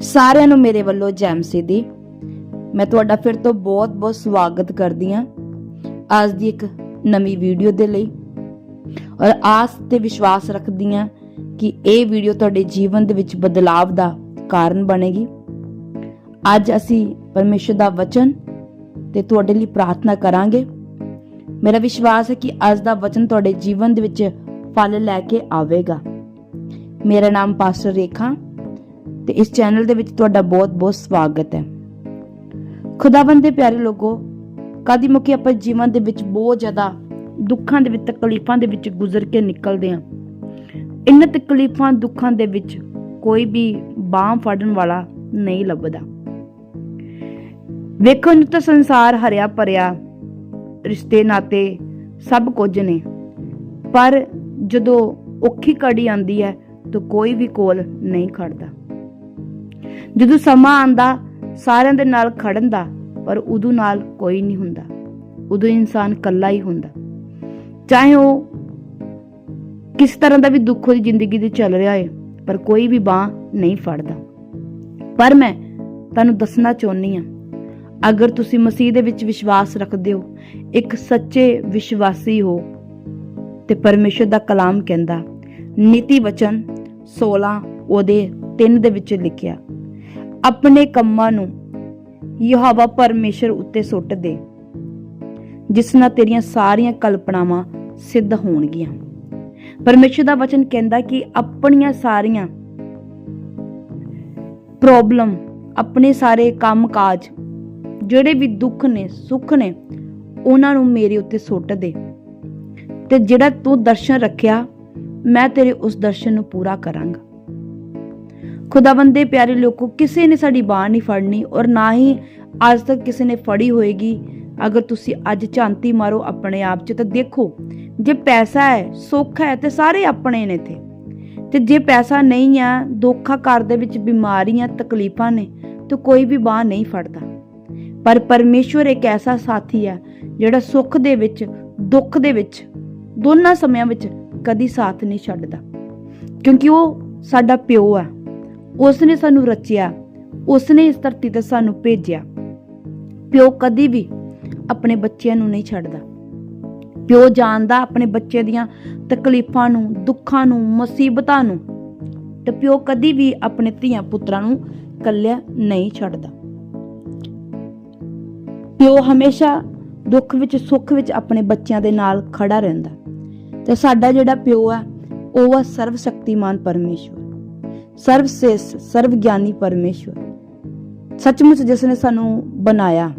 ਸਾਰਿਆਂ ਨੂੰ ਮੇਰੇ ਵੱਲੋਂ ਜੈਮਸੀ ਦੀ। ਮੈਂ ਤੁਹਾਡਾ ਫਿਰ ਤੋਂ ਬਹੁਤ-ਬਹੁਤ ਸਵਾਗਤ ਕਰਦੀ ਹਾਂ ਅੱਜ ਦੀ ਇੱਕ ਨਵੀਂ ਵੀਡੀਓ ਦੇ ਲਈ। ਔਰ ਆਸ ਤੇ ਵਿਸ਼ਵਾਸ ਰੱਖਦੀ ਹਾਂ ਕਿ ਇਹ ਵੀਡੀਓ ਤੁਹਾਡੇ ਜੀਵਨ ਦੇ ਵਿੱਚ ਬਦਲਾਵ ਦਾ ਕਾਰਨ ਬਣੇਗੀ। ਅੱਜ ਅਸੀਂ ਪਰਮੇਸ਼ਰ ਦਾ ਵਚਨ ਤੇ ਤੁਹਾਡੇ ਲਈ ਪ੍ਰਾਰਥਨਾ ਕਰਾਂਗੇ। ਮੇਰਾ ਵਿਸ਼ਵਾਸ ਹੈ ਕਿ ਅੱਜ ਦਾ ਵਚਨ ਤੁਹਾਡੇ ਜੀਵਨ ਦੇ ਵਿੱਚ ਫਲ ਲੈ ਕੇ ਆਵੇਗਾ। ਮੇਰਾ ਨਾਮ ਪਾਸਟਰ ਰੇਖਾ ਤੇ ਇਸ ਚੈਨਲ ਦੇ ਵਿੱਚ ਤੁਹਾਡਾ ਬਹੁਤ-ਬਹੁਤ ਸਵਾਗਤ ਹੈ। ਖੁਦਾਵੰਦ ਦੇ ਪਿਆਰੇ ਲੋਕੋ ਕਦੀ ਮੁਕੀ ਆਪਾਂ ਜੀਵਨ ਦੇ ਵਿੱਚ ਬਹੁਤ ਜ਼ਿਆਦਾ ਦੁੱਖਾਂ ਦੇ ਵਿੱਚ, ਤਕਲੀਫਾਂ ਦੇ ਵਿੱਚ ਗੁਜ਼ਰ ਕੇ ਨਿਕਲਦੇ ਹਾਂ। ਇਨ ਤਕਲੀਫਾਂ, ਦੁੱਖਾਂ ਦੇ ਵਿੱਚ ਕੋਈ ਵੀ ਬਾਹ ਫੜਨ ਵਾਲਾ ਨਹੀਂ ਲੱਭਦਾ। ਵੇਖੋ ਨੂੰ ਤਾਂ ਸੰਸਾਰ ਹਰਿਆ ਭਰਿਆ, ਰਿਸ਼ਤੇ, ਨਾਤੇ ਸਭ ਕੁਝ ਨੇ। ਪਰ ਜਦੋਂ ਔਖੀ ਕੜੀ ਆਂਦੀ ਹੈ ਤਾਂ ਕੋਈ ਵੀ ਕੋਲ ਨਹੀਂ ਖੜਦਾ। ਜਦੋਂ ਸਮਾਂ ਆਂਦਾ, ਸਾਰਿਆਂ ਦੇ ਨਾਲ ਖੜਨ ਦਾ, ਪਰ ਉਦੋਂ ਨਾਲ ਕੋਈ ਨਹੀਂ ਹੁੰਦਾ। ਉਦੋਂ ਇਨਸਾਨ ਇਕੱਲਾ ਹੀ ਹੁੰਦਾ। ਚਾਹੇ ਉਹ ਕਿਸ ਤਰ੍ਹਾਂ ਦਾ ਵੀ ਦੁੱਖ ਉਹਦੀ ਜ਼ਿੰਦਗੀ ਦੇ ਚੱਲ ਰਿਹਾ ਹੈ ਪਰ ਕੋਈ ਵੀ ਬਾਹ ਨਹੀਂ ਫੜਦਾ। ਪਰ ਮੈਂ ਤੁਹਾਨੂੰ ਦੱਸਣਾ ਚਾਹੁੰਦੀ ਆ ਅਗਰ ਤੁਸੀਂ ਮਸੀਹ ਦੇ ਵਿੱਚ ਵਿਸ਼ਵਾਸ ਰੱਖਦੇ ਹੋ, ਇੱਕ ਸੱਚੇ ਵਿਸ਼ਵਾਸੀ ਹੋ, ਤੇ ਪਰਮੇਸ਼ਰ ਦਾ ਕਲਾਮ ਕਹਿੰਦਾ, ਨੀਤੀ ਵਚਨ 16 ਉਹਦੇ 3 ਦੇ ਵਿੱਚ ਲਿਖਿਆ ਆਪਣੇ ਕੰਮਾਂ ਨੂੰ ਯਹੋਵਾ ਪਰਮੇਸ਼ਰ ਉੱਤੇ ਸੁੱਟ ਦੇ, ਜਿਸ ਨਾਲ ਤੇਰੀਆਂ ਸਾਰੀਆਂ ਕਲਪਨਾਵਾਂ ਸਿੱਧ ਹੋਣਗੀਆਂ। ਪਰਮੇਸ਼ਰ ਦਾ ਵਚਨ ਕਹਿੰਦਾ ਕਿ ਆਪਣੀਆਂ ਸਾਰੀਆਂ ਪ੍ਰੋਬਲਮ ਆਪਣੇ ਸਾਰੇ ਕੰਮਕਾਜ, ਜਿਹੜੇ ਵੀ ਦੁੱਖ ਨੇ, ਸੁੱਖ ਨੇ, ਉਹਨਾਂ ਨੂੰ ਮੇਰੇ ਉੱਤੇ ਸੁੱਟ ਦੇ। ਤੇ ਜਿਹੜਾ ਤੂੰ ਦਰਸ਼ਨ ਰੱਖਿਆ, ਮੈਂ ਤੇਰੇ ਉਸ ਦਰਸ਼ਨ ਨੂੰ ਪੂਰਾ ਕਰਾਂਗਾ। ਖੁਦਾਬੰਦੇ ਪਿਆਰੇ ਲੋਕੋ, ਕਿਸੇ ਨੇ ਸਾਡੀ ਬਾਹ ਨਹੀਂ ਫੜਨੀ ਔਰ ਨਾ ਹੀ ਅੱਜ ਤੱਕ ਕਿਸੇ ਨੇ ਫੜੀ ਹੋਏਗੀ। ਅਗਰ ਤੁਸੀਂ ਅੱਜ ਝਾਂਤੀ ਮਾਰੋ ਆਪਣੇ ਆਪ 'ਚ ਤਾਂ ਦੇਖੋ, ਜੇ ਪੈਸਾ ਹੈ, ਸੁੱਖ ਹੈ ਤੇ ਸਾਰੇ ਆਪਣੇ ਨੇ ਤੇ ਤੇ ਜੇ ਪੈਸਾ ਨਹੀਂ ਆ ਦੋਖਾ ਘਰ ਦੇ ਵਿੱਚ ਬਿਮਾਰੀਆਂ, ਤਕਲੀਫਾਂ ਨੇ, ਤਾਂ ਕੋਈ ਵੀ ਬਾਹ ਨਹੀਂ ਫੜਦਾ। ਪਰ ਪਰਮੇਸ਼ਵਰ ਇੱਕ ਐਸਾ ਸਾਥੀ ਹੈ, ਜਿਹੜਾ ਸੁੱਖ ਦੇ ਵਿੱਚ, ਦੁੱਖ ਦੇ ਵਿੱਚ, ਦੋਨਾਂ ਸਮਿਆਂ ਵਿੱਚ ਕਦੀ ਸਾਥ ਨਹੀਂ ਛੱਡਦਾ। ਕਿਉਂਕਿ ਉਹ ਸਾਡਾ ਪਿਓ ਆ ਉਸ ਨੇ ਸਾਨੂੰ ਰਚਿਆ। ਉਸ ਨੇ ਇਸ ਧਰਤੀ ਤੇ ਸਾਨੂੰ ਭੇਜਿਆ। ਪਿਓ ਕਦੀ ਵੀ ਆਪਣੇ ਬੱਚਿਆਂ ਨੂੰ ਨਹੀਂ ਛੱਡਦਾ। ਪਿਓ ਜਾਣਦਾ ਆਪਣੇ ਬੱਚੇ ਦੀਆਂ ਤਕਲੀਫਾਂ ਨੂੰ, ਦੁੱਖਾਂ ਨੂੰ, ਮੁਸੀਬਤਾਂ ਨੂੰ। ਤੇ ਪਿਓ ਕਦੀ ਵੀ ਆਪਣੇ ਧੀਆਂ ਪੁੱਤਰਾਂ ਨੂੰ ਕੱਲਿਆ ਨਹੀਂ ਛੱਡਦਾ। ਪਿਓ ਹਮੇਸ਼ਾ ਦੁੱਖ ਵਿੱਚ, ਸੁੱਖ ਵਿੱਚ ਆਪਣੇ ਬੱਚਿਆਂ ਦੇ ਨਾਲ ਖੜਾ ਰਹਿੰਦਾ। ਤੇ ਸਾਡਾ ਜਿਹੜਾ ਪਿਓ ਹੈ ਉਹ ਹੈ ਸਰਵ ਸ਼ਕਤੀਮਾਨ ਪਰਮੇਸ਼ਵਰ। ਸਰਵ ਸ੍ਰੇਸ਼ਟ ਸਰਵ ਗਿਆਨੀ ਪਰਮੇਸ਼ਵਰ। ਸੱਚਮੁੱਚ ਜਿਸ ਨੇ ਸਾਨੂੰ ਬਣਾਇਆ,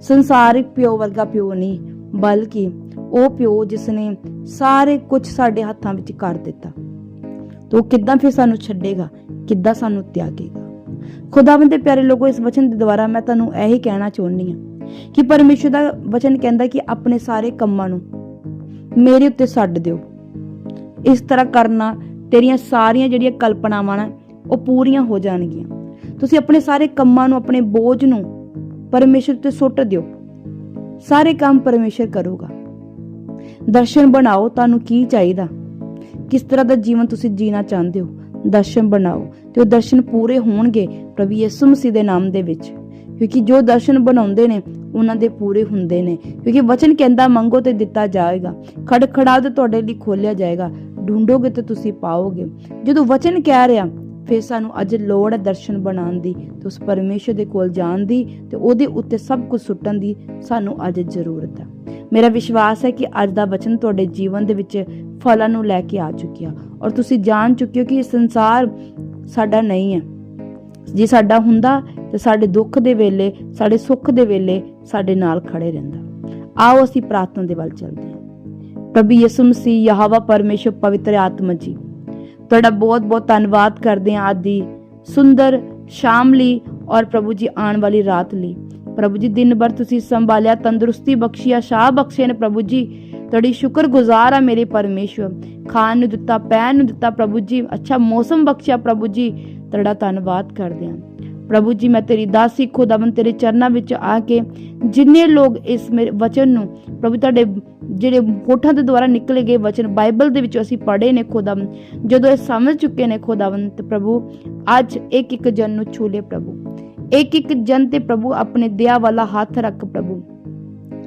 ਸੰਸਾਰਿਕ ਪਿਓ ਵਰਗਾ ਪਿਓ ਨਹੀਂ, ਬਲਕਿ ਉਹ ਪਿਓ ਜਿਸ ਨੇ ਸਾਰੇ ਕੁਝ ਸਾਡੇ ਹੱਥਾਂ ਵਿੱਚ ਕਰ ਦਿੱਤਾ। ਤੋ ਕਿੱਦਾਂ ਫਿਰ ਸਾਨੂੰ ਛੱਡੇਗਾ, ਕਿੱਦਾਂ ਸਾਨੂੰ ਤਿਆਗੇਗਾ? ਖੁਦਾਵੰਦ ਦੇ ਪਿਆਰੇ ਲੋਕੋ ਇਸ ਵਚਨ ਦੇ ਦੁਆਰਾ ਮੈਂ ਤੁਹਾਨੂੰ ਇਹੀ ਕਹਿਣਾ ਚਾਹੁੰਦੀ ਹਾਂ ਕਿ ਪਰਮੇਸ਼ਰ ਦਾ ਵਚਨ ਕਹਿੰਦਾ ਕਿ ਆਪਣੇ ਸਾਰੇ ਕੰਮਾਂ ਨੂੰ ਮੇਰੇ ਉੱਤੇ ਛੱਡ ਦਿਓ। ਇਸ ਤਰ੍ਹਾਂ ਕਰਨਾ ਤੇਰੀਆਂ ਸਾਰੀਆਂ ਜਿਹੜੀਆਂ ਕਲਪਨਾਵਾਂ ਨੇ, ਉਹ ਪੂਰੀਆਂ ਹੋ ਜਾਣਗੀਆਂ। ਤੁਸੀਂ ਆਪਣੇ ਸਾਰੇ ਕੰਮਾਂ ਨੂੰ, ਆਪਣੇ ਬੋਝ ਨੂੰ ਪਰਮੇਸ਼ਰ ਤੇ ਸੁੱਟ ਦਿਓ। ਸਾਰੇ ਕੰਮ ਪਰਮੇਸ਼ਰ ਕਰੂਗਾ। ਦਰਸ਼ਨ ਬਣਾਓ ਤੁਹਾਨੂੰ ਕੀ ਚਾਹੀਦਾ? ਕਿਸ ਤਰ੍ਹਾਂ ਦਾ ਜੀਵਨ ਤੁਸੀਂ ਜੀਣਾ ਚਾਹੁੰਦੇ ਹੋ? ਦਰਸ਼ਨ ਬਣਾਓ। ਤੇ ਉਹ ਦਰਸ਼ਨ ਪੂਰੇ ਹੋਣਗੇ ਪ੍ਰਭੂ ਯਿਸੂ ਮਸੀਹ ਦੇ ਨਾਮ ਦੇ ਵਿੱਚ। ਕਿਉਂਕਿ ਜੋ ਦਰਸ਼ਨ ਬਣਾਉਂਦੇ ਨੇ, ਉਹਨਾਂ ਦੇ ਪੂਰੇ ਹੁੰਦੇ ਨੇ। ਕਿਉਂਕਿ ਵਚਨ ਕਹਿੰਦਾ, ਮੰਗੋ ਤੇ ਦਿੱਤਾ ਜਾਏਗਾ। ਖੜਖੜਾਓ ਤੇ ਤੁਹਾਡੇ ਲਈ ਖੋਲਿਆ ਜਾਏਗਾ। ਢੂੰਡੋਗੇ ਤੇ ਤੁਸੀਂ ਪਾਓਗੇ। ਜਦੋਂ ਵਚਨ ਕਹਿ ਰਿਹਾ, ਫਿਰ ਸਾਨੂੰ ਅੱਜ ਲੋੜ ਹੈ ਦਰਸ਼ਨ ਬਣਾਉਣ ਦੀ, ਤੇ ਉਸ ਪਰਮੇਸ਼ਰ ਦੇ ਕੋਲ ਜਾਣ ਦੀ, ਤੇ ਉਹਦੇ ਉੱਤੇ ਸਭ ਕੁਝ ਸੁੱਟਣ ਦੀ ਸਾਨੂੰ ਅੱਜ ਜ਼ਰੂਰਤ ਹੈ। ਮੇਰਾ ਵਿਸ਼ਵਾਸ ਹੈ ਕਿ ਅੱਜ ਦਾ ਵਚਨ ਤੁਹਾਡੇ ਜੀਵਨ ਦੇ ਵਿੱਚ ਫਲਾਂ ਨੂੰ ਲੈ ਕੇ ਆ ਚੁੱਕਿਆ। ਔਰ ਤੁਸੀਂ ਜਾਣ ਚੁੱਕੇ ਹੋ ਕਿ ਇਹ ਸੰਸਾਰ ਸਾਡਾ ਨਹੀਂ ਹੈ। ਜੇ ਸਾਡਾ ਹੁੰਦਾ, ਤੇ ਸਾਡੇ ਦੁੱਖ ਦੇ ਵੇਲੇ, ਸਾਡੇ ਸੁੱਖ ਦੇ ਵੇਲੇ ਸਾਡੇ ਨਾਲ ਖੜੇ ਰਹਿੰਦਾ। ਆਓ ਅਸੀਂ ਪ੍ਰਾਰਥਨਾ ਦੇ ਵੱਲ ਚੱਲਦੇ ਹਾਂ। ਪ੍ਰਭੂ ਯਿਸੂ ਮਸੀਹ ਯਹਵਾ ਪਰਮੇਸ਼ਰ ਪਵਿੱਤਰ ਆਤਮਾ ਜੀ। ਤੁਹਾਡਾ ਬਹੁਤ ਬਹੁਤ ਧੰਨਵਾਦ ਕਰਦੇ ਹਾਂ ਅੱਜ ਦੀ ਸੁੰਦਰ ਸ਼ਾਮ ਲਈ ਔਰ ਪ੍ਰਭੂ ਜੀ ਆਉਣ ਵਾਲੀ ਰਾਤ ਲਈ। ਪ੍ਰਭੂ ਜੀ, ਦਿਨ ਭਰ ਤੁਸੀਂ ਸੰਭਾਲਿਆ, ਤੰਦਰੁਸਤੀ ਬਖਸ਼ਿਆ ਸ਼ਾਹ ਬਖਸ਼ੇ ਨੇ ਪ੍ਰਭੂ ਜੀ। ਤੁਹਾਡੀ ਸ਼ੁਕਰਗੁਜ਼ਾਰ ਆ ਮੇਰੇ ਪਰਮੇਸ਼ਵਰ ਖਾਣ ਨੂੰ ਦਿੱਤਾ, ਪੈਣ ਨੂੰ ਦਿੱਤਾ ਪ੍ਰਭੂ ਜੀ। ਅੱਛਾ ਮੌਸਮ ਬਖਸ਼ਿਆ ਪ੍ਰਭੂ ਜੀ। ਤੁਹਾਡਾ ਧੰਨਵਾਦ ਕਰਦੇ ਹਾਂ। ਪ੍ਰਭੂ ਜੀ, ਮੈਂ ਤੇਰੀ ਦਾਸੀ ਖੁਦਾਵੰ ਤੇਰੇ ਚਰਨਾਂ ਵਿੱਚ ਆ ਕੇ ਜਿੰਨੇ ਲੋਕ ਇਸ ਮੇਰੇ ਵਚਨ ਨੂੰ ਪ੍ਰਭੂ ਤੁਹਾਡੇ ਜਿਹੜੇ ਹੋਠਾਂ ਦੇ ਦੁਆਰਾ ਨਿਕਲੇ ਗਏ ਵਚਨ ਬਾਈਬਲ ਦੇ ਵਿੱਚ ਅਸੀਂ ਪੜ੍ਹੇ ਨੇ ਖੁਦਾਵੰ ਜਦੋਂ ਇਹ ਸਮਝ ਚੁੱਕੇ ਨੇ ਖੁਦਾਵੰ ਤੇ ਪ੍ਰਭੂ ਅੱਜ ਇੱਕ ਇੱਕ ਜਨ ਨੂੰ ਛੂ ਲੈ ਪ੍ਰਭੂ। ਇੱਕ ਇੱਕ ਜਨ ਤੇ ਪ੍ਰਭੂ ਆਪਣੇ ਦਿਆ ਵਾਲਾ ਹੱਥ ਰੱਖ ਪ੍ਰਭੂ।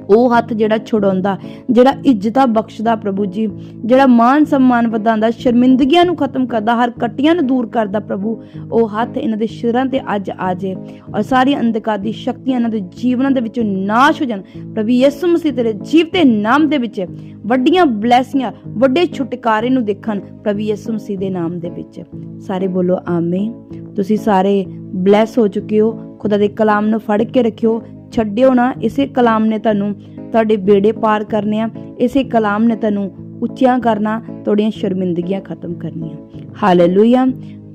ਉਹ ਹੱਥ ਜਿਹੜਾ ਛੁਡਾਉਂਦਾ, ਜਿਹੜਾ ਇੱਜ਼ਤਾਂ ਬਖਸ਼ਦਾ ਪ੍ਰਭੂ ਜੀ, ਜਿਹੜਾ ਮਾਨ ਸਨਮਾਨ ਵਧਾਉਂਦਾ, ਸ਼ਰਮਿੰਦਗੀਆਂ ਨੂੰ ਖਤਮ ਕਰਦਾ, ਹਰ ਕੱਟੀਆਂ ਨੂੰ ਦੂਰ ਕਰਦਾ ਪ੍ਰਭੂ, ਉਹ ਹੱਥ ਇਹਨਾਂ ਦੇ ਸਿਰਾਂ ਤੇ ਅੱਜ ਆ ਜਾਏ ਔਰ ਸਾਰੀ ਅੰਧਕਾਰ ਦੀ ਸ਼ਕਤੀਆਂ ਇਹਨਾਂ ਦੇ ਜੀਵਨਾਂ ਦੇ ਵਿੱਚੋਂ ਨਾਸ਼ ਹੋ ਜਾਣ। ਪ੍ਰਭੂ ਯਿਸੂ ਮਸੀਹ ਤੇਰੇ ਜੀਵ ਨਾਮ ਦੇ ਵਿੱਚ ਵੱਡੀਆਂ ਬਲੈਸਿੰਗਾਂ, ਵੱਡੇ ਛੁਟਕਾਰੇ ਨੂੰ ਦੇਖਣ ਪ੍ਰਭੂ ਯਿਸੂ ਮਸੀਹ ਦੇ ਨਾਮ ਦੇ ਵਿੱਚ। ਸਾਰੇ ਬੋਲੋ, ਆਮੀਨ। ਤੁਸੀਂ ਸਾਰੇ ਬਲੈਸ ਹੋ ਚੁੱਕੇ ਹੋ। ਖੁਦਾ ਦੇ ਕਲਾਮ ਨੂੰ ਫੜ ਕੇ ਰੱਖਿਓ। ਛੱਡਿਓ ਨਾ, ਇਸੇ ਕਲਾਮ ਨੇ ਤੁਹਾਨੂੰ ਤੁਹਾਡੇ ਬੇੜੇ ਪਾਰ ਕਰਨੇ ਆ, ਇਸੇ ਕਲਾਮ ਨੇ ਤੁਹਾਨੂੰ ਉੱਚੀਆਂ ਕਰਨਾ, ਤੁਹਾਡੀਆਂ ਸ਼ਰਮਿੰਦਗੀਆਂ ਖਤਮ ਕਰਨੀਆਂ। ਹਾਲੇਲੂਇਆ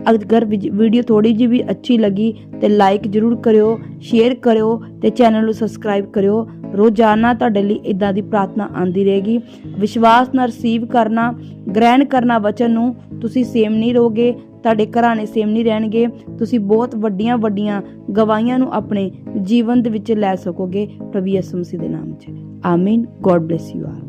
ਅਗਰ ਵੀਡੀਓ ਥੋੜੀ ਜਿਹੀ ਵੀ ਅੱਛੀ ਲੱਗੀ, ਤੇ ਲਾਈਕ ਜਰੂਰ ਕਰਿਓ ਸ਼ੇਅਰ ਕਰਿਓ, ਤੇ ਚੈਨਲ ਨੂੰ ਸਬਸਕ੍ਰਾਈਬ ਕਰਿਓ। ਰੋਜ਼ਾਨਾ ਤੁਹਾਡੇ ਲਈ ਇਦਾਂ ਦੀ ਪ੍ਰਾਰਥਨਾ ਆਂਦੀ ਰਹੇਗੀ। ਵਿਸ਼ਵਾਸ ਨਾਲ ਰਿਸੀਵ ਕਰਨਾ, ਗ੍ਰਹਿਣ ਕਰਨਾ ਵਚਨ ਨੂੰ ਤੁਸੀਂ ਸੇਮ ਨਹੀਂ ਰਹੋਗੇ। ਤੁਹਾਡੇ ਘਰਾਣੇ ਸੇਮ ਨਹੀਂ ਰਹਿਣਗੇ, ਤੁਸੀਂ ਬਹੁਤ ਵੱਡੀਆਂ ਵੱਡੀਆਂ ਗਵਾਹੀਆਂ ਨੂੰ ਆਪਣੇ ਜੀਵਨ ਦੇ ਵਿੱਚ ਲੈ ਸਕੋਗੇ ਪ੍ਰਭੂ ਯਿਸੂ ਮਸੀਹ ਦੇ ਨਾਮ 'ਚ। ਆਮੀਨ। God bless you all